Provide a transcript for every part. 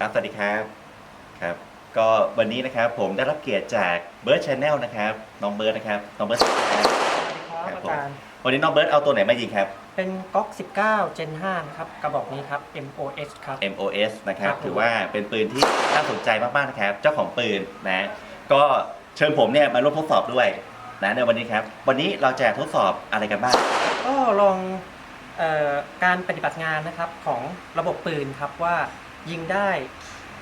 สวัสดีครับ ครับ ก็วันนี้นะครับผมได้รับเกียรติจากเบิร์ดชาแนลนะครับ น้องเบิร์ดนะครับ น้องเบิร์ดสวัสดีครับครับอาผมจารย์ วันนี้น้องเบิร์ดเอาตัวไหนมายิงครับ เป็นก๊อก 19 Gen 5นะครับ กระบอกนี้ครับ MOS ครับ MOS นะครับครับผมถือว่าเป็นปืนที่น่าสนใจมากๆนะครับ เจ้าของปืนนะ ก็เชิญผมเนี่ยมาร่วมทดสอบด้วยนะในวันนี้ครับ วันนี้เราจะทดสอบอะไรกันบ้าง ก็ลองเออการปฏิบัติงานนะครับของระบบปืนครับว่า ยิงได้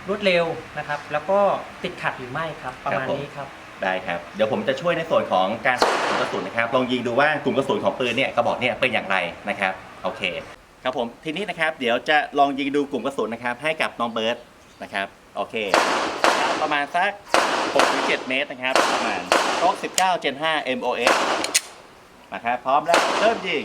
รวดเร็วนะครับ แล้วก็ติดขัดหรือไม่ครับ ประมาณนี้ครับ ได้ครับ เดี๋ยวผมจะช่วยในส่วนของการกลุ่มกระสุนนะครับ ลองยิงดูว่ากลุ่มกระสุนของปืนเนี่ยกระบอกเนี่ยเป็นอย่างไรนะครับ โอเค ครับผม ทีนี้นะครับ เดี๋ยวจะลองยิงดูกลุ่มกระสุนนะครับ ให้กับน้องเบิร์ตนะครับ โอเค ประมาณสัก6-7 เมตรนะครับ ประมาณโต๊ะ19 Gen 5 MOS นะครับ พร้อมแล้วเริ่มยิง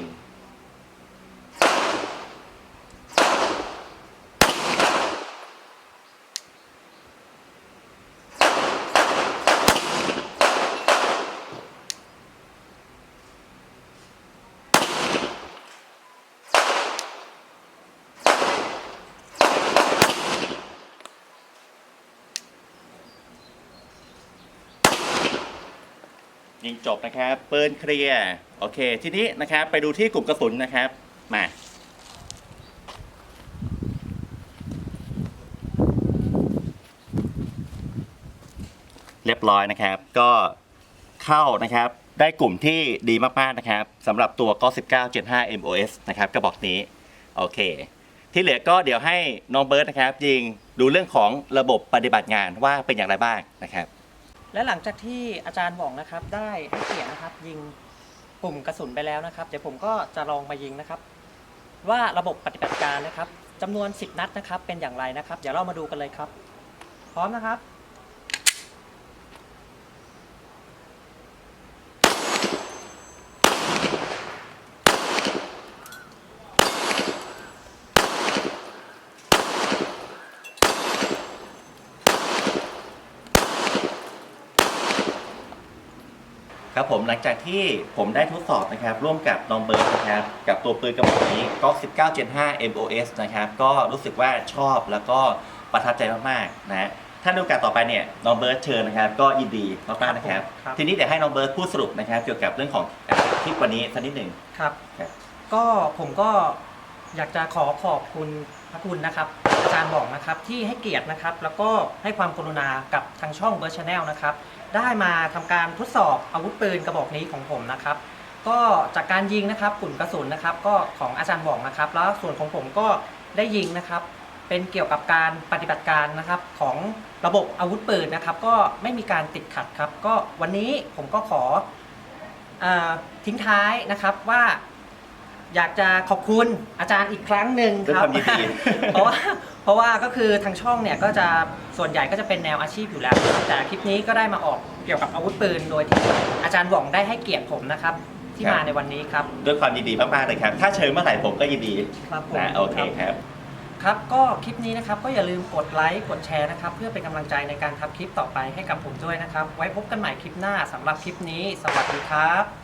ยิงจบนะครับปืนเคลียร์โอเค ทีนี้นะครับไปดูที่กลุ่มกระสุนนะครับมาเรียบร้อยนะครับ ก็เข้านะครับได้กลุ่มที่ดีมากๆนะครับสำหรับตัวก็19 Gen 5 MOS นะครับกระบอกนี้ โอเค ที่เหลือก็เดี๋ยวให้น้องเบิร์ตนะครับ ยิงดูเรื่องของระบบปฏิบัติงานว่าเป็นอย่างไรบ้างนะครับ และหลังจากที่อาจารย์บอกนะครับ ได้ให้เกียรตินะครับ ยิงปุ่มกระสุนไปแล้วนะครับ เดี๋ยวผมก็จะลองมายิงนะครับ ว่าระบบปฏิบัติการนะครับจำนวน 10 นัดนะครับ เป็นอย่างไรนะครับ เดี๋ยวเรามาดูกันเลยครับ พร้อมนะครับ ครับผมหลังจากที่ผมได้ทดสอบนะครับร่วมกับน้องเบิร์ดนะครับกับตัวปืนกระบอกนี้ก็19 Gen 5 MOS นะครับก็รู้สึกว่าชอบแล้วก็ประทับใจมากๆนะถ้าในโอกาสต่อไปเนี่ยน้องเบิร์ดเชิญนะครับ ก็ยินดีมากๆนะครับ ครับ ทีนี้เดี๋ยวให้น้องเบิร์ดพูดสรุปนะครับ เกี่ยวกับเรื่องของคลิปวันนี้สักนิดหนึ่ง ครับ ครับ ก็ผมก็อยากจะขอขอบคุณพระคุณนะครับ อาจารย์บอกนะครับที่ให้เกียรตินะครับ แล้วก็ให้ความกรุณากับทางช่องเบอร์ชาแนลนะครับ ได้มาทำการทดสอบอาวุธปืนกระบอกนี้ของผมนะครับ ก็จากการยิงนะครับกลุ่มกระสุนนะครับ ก็ของอาจารย์บอกนะครับ แล้วส่วนของผมก็ได้ยิงนะครับ เป็นเกี่ยวกับการปฏิบัติการนะครับของระบบอาวุธปืนนะครับ ก็ไม่มีการติดขัดครับ ก็วันนี้ผมก็ขอ เอ่อทิ้งท้ายนะครับว่า อยากจะขอบคุณอาจารย์อีกครั้งหนึ่งด้วยครัคบ วามยินดี เพราะว่าเพราะว่าก็คือทางช่องเนี่ยก็จะส่วนใหญ่ก็จะเป็นแนวอาชีพอยู่แล้วแต่คลิปนี้ก็ได้มาออกเกี่ยวกับอาวุธปืน โดยที่อาจารย์หว่องได้ให้เกียรติผมนะครับ ที่ครับ มาในวันนี้ครับด้วยความยินดีมากๆเลยครับ ถ้าเชิญเมื่อไหร่ผมก็ยินดีครับผมนะโอเคครับ ครับก็คลิปนี้นะครับก็อย่าลืมกดไลค์กดแชร์นะครับ เพื่อเป็นกำลังใจในการทำคลิปต่อไปให้กับผมด้วยนะครับ ไว้พบกันใหม่คลิปหน้าสำหรับคลิปนี้ สวัสดีครับ